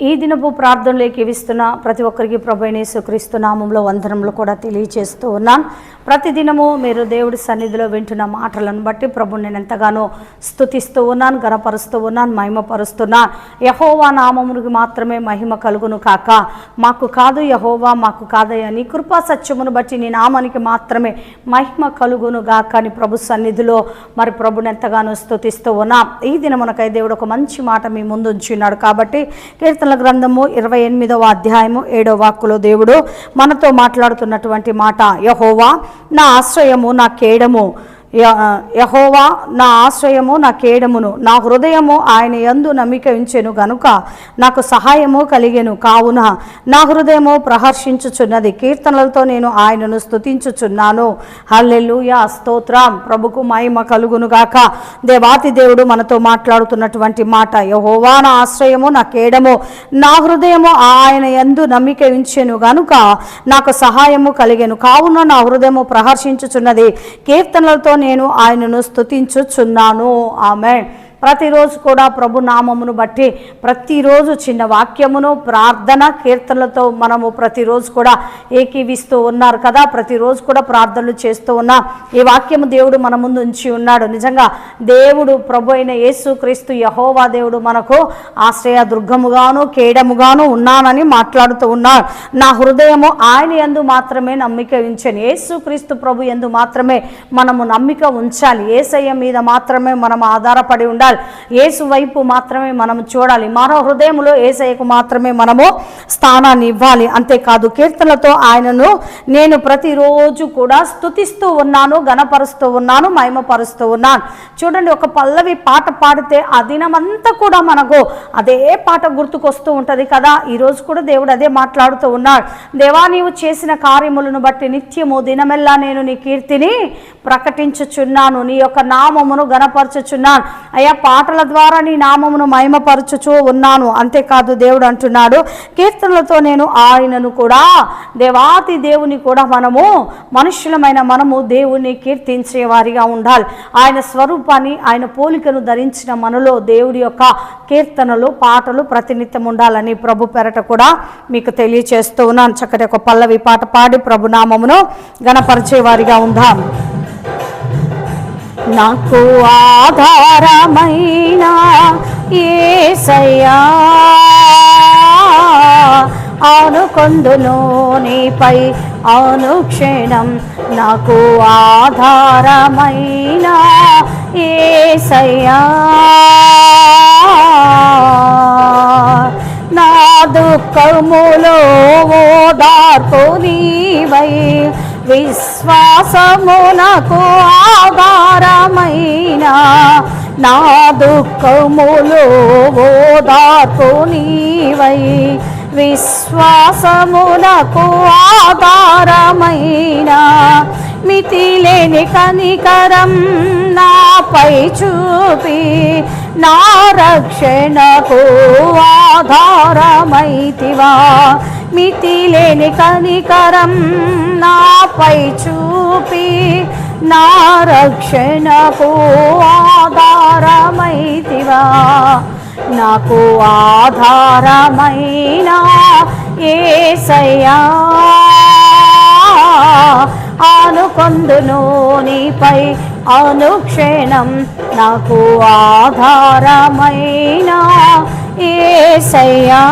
ఈ దినపు ప్రార్థనలోకి ఇవిస్తున్న ప్రతి ఒక్కరికి ప్రభు యేసుక్రీస్తు నామంలో వందనములు కూడా తెలియచేస్తూ ఉన్నాను ప్రతి దినము మీరు దేవుడి సన్నిధిలో వింటున్న మాటలను బట్టి ప్రభు నేను ఎంతగానో స్థుతిస్తూ ఉన్నాను గనపరుస్తూ ఉన్నాను మహిమపరుస్తున్నా. యహోవా నామమునికి మాత్రమే మహిమ కలుగును కాక మాకు కాదు యహోవా మాకు కాదయ్య నీ కృపా సత్యమును బట్టి నీ నామానికి మాత్రమే మహిమ కలుగును గాక అని ప్రభు సన్నిధిలో మరి ప్రభుని ఎంతగానో స్థుతిస్తూ ఉన్నాం. ఈ దినమునకై దేవుడు ఒక మంచి మాట మీ ముందు ఉంచున్నాడు కాబట్టి కీర్తనల గ్రంథము ఇరవై ఎనిమిదవ అధ్యాయము ఏడవ వాక్కులో దేవుడు మనతో మాట్లాడుతున్నటువంటి మాట యహోవా నా ఆశ్రయము నా కేడము. యహోవా నా ఆశ్రయము నా కేడమును నా హృదయము ఆయన యందు నమ్మిక ఉంచెను గనుక నాకు సహాయము కలిగెను. కావున నా హృదయము ప్రహర్షించుచున్నది. కీర్తనలతో నేను ఆయనను స్తుతించుచున్నాను. హల్లెలూయా స్తోత్రం. ప్రభుకు మహిమ కలుగును గాక. దేవాతి దేవుడు మనతో మాట్లాడుతున్నటువంటి మాట యహోవా నా ఆశ్రయము నా కేడము నా హృదయము ఆయన యందు నమ్మిక ఉంచెను గనుక నాకు సహాయము కలిగెను. కావున నా హృదయము ప్రహర్షించుచున్నది. కీర్తనలతో నేను ఆయనను స్థుతించుచున్నాను ఆమె ప్రతిరోజు కూడా ప్రభు నామమును బట్టి ప్రతిరోజు చిన్న వాక్యమును ప్రార్థన కీర్తనలతో మనము ప్రతిరోజు కూడా ఏకీవిస్తూ ఉన్నారు కదా. ప్రతిరోజు కూడా ప్రార్థనలు చేస్తూ ఉన్నా. ఈ వాక్యము దేవుడు మన ముందు ఉంచి ఉన్నాడు. నిజంగా దేవుడు ప్రభు అయిన యేసుక్రీస్తు యహోవా దేవుడు మనకు ఆశ్రయ దుర్గముగాను కేడముగాను ఉన్నానని మాట్లాడుతూ ఉన్నాడు నా హృదయము ఆయన యందు మాత్రమే నమ్మిక ఉంచాను యేసుక్రీస్తు ప్రభు యందు మాత్రమే మనము నమ్మిక ఉంచాలి. ఏసయ్య మీద మాత్రమే మనం ఆధారపడి ఉండాలి. యేసు వైపు మాత్రమే మనం చూడాలి. మన హృదయంలో ఏసయ్యకు మాత్రమే మనము స్థానాన్ని ఇవ్వాలి. అంతేకాదు కీర్తనలతో ఆయనను నేను ప్రతిరోజు కూడా స్తుతిస్తూ ఉన్నాను గణపరుస్తూ ఉన్నాను మహిమపరుస్తూ ఉన్నాను. చూడండి ఒక పల్లవి పాట పాడితే ఆ దినమంతా కూడా మనకు అదే పాట గుర్తుకొస్తూ ఉంటుంది కదా. ఈరోజు కూడా దేవుడు అదే మాట్లాడుతూ ఉన్నాడు. దేవా నీవు చేసిన కార్యములను బట్టి నిత్యము దినమెల్లా నేను నీ కీర్తిని ప్రకటించుచున్నాను. నీ యొక్క నామమును గణపరచుచున్నాను అయ్యా పాటల ద్వారా నీ నామమును మహిమపరచుచూ ఉన్నాను. అంతేకాదు దేవుడు అంటున్నాడు కీర్తనలతో నేను ఆయనను కూడా దేవాతి దేవుని కూడా మనము మనుష్యులమైన మనము దేవుని కీర్తించే వారిగా ఉండాలి. ఆయన స్వరూపాన్ని ఆయన పోలికను ధరించిన మనలో దేవుడి యొక్క కీర్తనలు పాటలు ప్రతినిత్యం ఉండాలని ప్రభు పెరట కూడా మీకు తెలియచేస్తూ ఉన్నాను. చక్కటి ఒక పల్లవి పాట పాడి ప్రభు నామమును గణపరిచే వారిగా ఉందాం. నాకు ఆధారమైన ఏసయ్యా అనుకొందును నీపై అనుక్షణం. నాకు ఆధారమైన ఏసయ్యా నా దుఃఖములో ఓదార్పు నీవై. విశ్వాసమునకు ఆధారమైన. నా దుఃఖములో ఓదార్పు నీవై. విశ్వాసమునకు ఆధారమైన. మితిలేని కనికరం నాపై చూపి. నా రక్షణకు ఆధారమైతివా. మితిలేని కనికరం నాపై చూపి నా రక్షణకు ఆధారమైతివా? నాకు ఆధారమైన ఏసయ్యా అనుకొందును నీపై అనుక్షణం. నాకు ఆధారమైన ఏసయ్యా.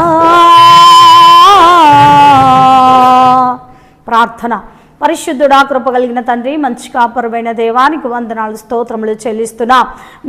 ప్రార్థన పరిశుద్ధుడా కృప కలిగిన తండ్రి మంచి కాపరమైన దేవానికి వందనాలు స్తోత్రములు చెల్లిస్తున్నా.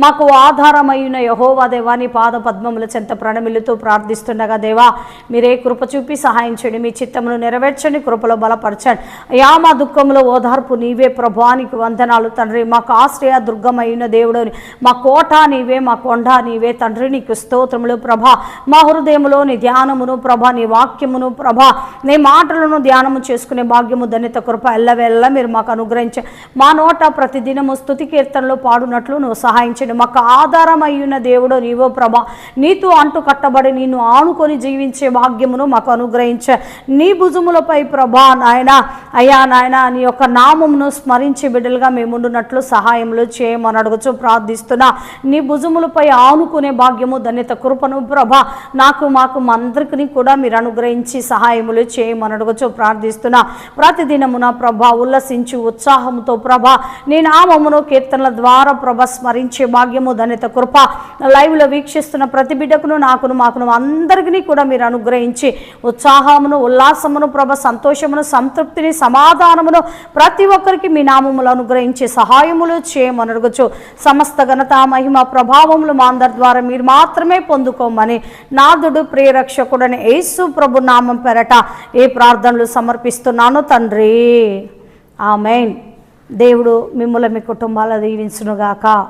మాకు ఆధారమైన యహోవా దేవాని పాద పద్మముల చెంత ప్రణమిలుతూ ప్రార్థిస్తుండగా దేవా మీరే కృప చూపి సహాయం చేయండి మీ చిత్తమును నెరవేర్చండి కృపలో బలపరచండి. అయా మా దుఃఖంలో ఓదార్పు నీవే ప్రభానికి వందనాలు తండ్రి. మాకు ఆశ్రయ దుర్గమైన దేవుడు మా కోట నీవే మా కొండ నీవే తండ్రి నీకు స్తోత్రములు ప్రభా. మా హృదయములో నీ ధ్యానమును ప్రభా నీ వాక్యమును ప్రభా నీ మాటలను ధ్యానము చేసుకునే భాగ్యము ధన్యత కృప కృప ఎల్లవెల్ల మీరు మాకు అనుగ్రహించే. మా నోట ప్రతిదినము స్థుతి కీర్తనలో పాడునట్లు నువ్వు సహాయించండి. మాకు ఆధారమయ్యున్న దేవుడు నీవో ప్రభ. నీతో అంటు కట్టబడి నిన్ను ఆనుకొని జీవించే భాగ్యమును మాకు అనుగ్రహించ. నీ భుజములపై ప్రభా నాయన అయ్యా నాయన నీ యొక్క నామమును స్మరించే బిడ్డలుగా మేముండునట్లు సహాయములు చేయమని అడుగుచు ప్రార్థిస్తున్నా. నీ భుజములపై ఆనుకునే భాగ్యము ధన్యత కృపను ప్రభ నాకు మాకు మా అందరికీ కూడా మీరు అనుగ్రహించి సహాయములు చేయమని అడుగుచు ప్రార్థిస్తున్నా. ప్రతిదినమున ప్రభ ఉల్లసించి ఉత్సాహంతో ప్రభ నీ నామమును కీర్తనల ద్వారా ప్రభ స్మరించే భాగ్యము ధన్యత కృప లైవ్లో వీక్షిస్తున్న ప్రతి బిడ్డకును నాకును మాకును అందరికీ కూడా మీరు అనుగ్రహించి ఉత్సాహమును ఉల్లాసమును ప్రభ సంతోషమును సంతృప్తిని సమాధానమును ప్రతి ఒక్కరికి మీ నామములు అనుగ్రహించి సహాయములు చేయమని సమస్త ఘనత మహిమ ప్రభావములు మా అందరి ద్వారా మీరు మాత్రమే పొందుకోమని నాదుడు ప్రియరక్షకుడని యేసు ప్రభు నామం పెరట ఏ ప్రార్థనలు సమర్పిస్తున్నాను తండ్రి. ఆమెన్. దేవుడు మిమ్మల్ని మీ కుటుంబాల దీవించునుగాక.